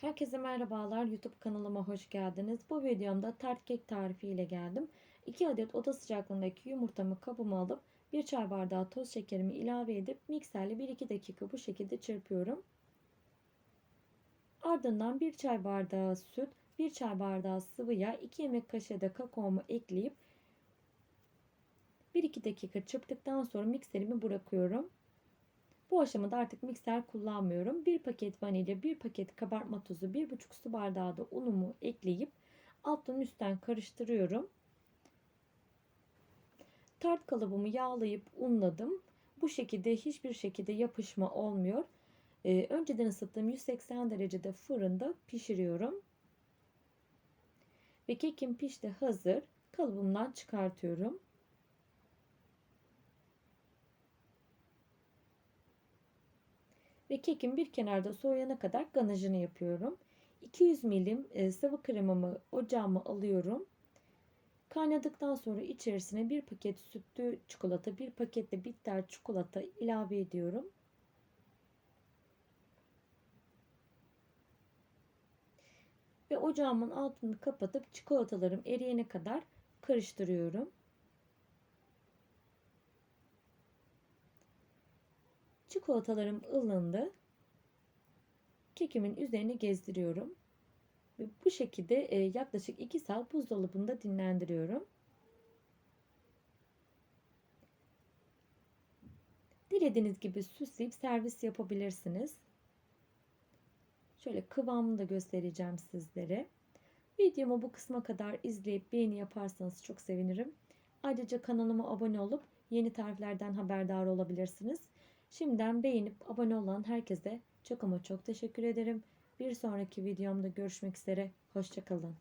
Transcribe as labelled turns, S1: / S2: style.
S1: Herkese merhabalar. YouTube kanalıma hoş geldiniz. Bu videomda tart kek tarifi ile geldim. 2 adet oda sıcaklığındaki yumurtamı kabıma alıp 1 çay bardağı toz şekerimi ilave edip mikserle 1-2 dakika bu şekilde çırpıyorum. Ardından 1 çay bardağı süt, 1 çay bardağı sıvı yağ, 2 yemek kaşığı da kakaomu ekleyip 1-2 dakika çırptıktan sonra mikserimi bırakıyorum. Bu aşamada artık mikser kullanmıyorum. 1 paket vanilya, 1 paket kabartma tozu, 1,5 su bardağı da unumu ekleyip alttan üstten karıştırıyorum. Tart kalıbımı yağlayıp unladım. Bu şekilde hiçbir şekilde yapışma olmuyor. Ee, önceden ısıttığım 180 derecede fırında pişiriyorum. Ve kekim pişti hazır. Kalıbımdan çıkartıyorum. Ve kekin bir kenarda soğuyana kadar ganajını yapıyorum. 200 milim e, sıvı kremamı ocağıma alıyorum. Kaynadıktan sonra içerisine bir paket sütlü çikolata, bir paket de bitter çikolata ilave ediyorum. Ve ocağımın altını kapatıp çikolatalarım eriyene kadar karıştırıyorum. Çikolatalarım ılındı. Kekimin üzerine gezdiriyorum. Ve bu şekilde e, yaklaşık 2 saat buzdolabında dinlendiriyorum. Dilediğiniz gibi süsleyip servis yapabilirsiniz. Şöyle kıvamını da göstereceğim sizlere. Videomu bu kısma kadar izleyip beğeni yaparsanız çok sevinirim. Ayrıca kanalıma abone olup yeni tariflerden haberdar olabilirsiniz. Şimdiden beğenip abone olan herkese çok ama çok teşekkür ederim. Bir sonraki videomda görüşmek üzere. Hoşçakalın.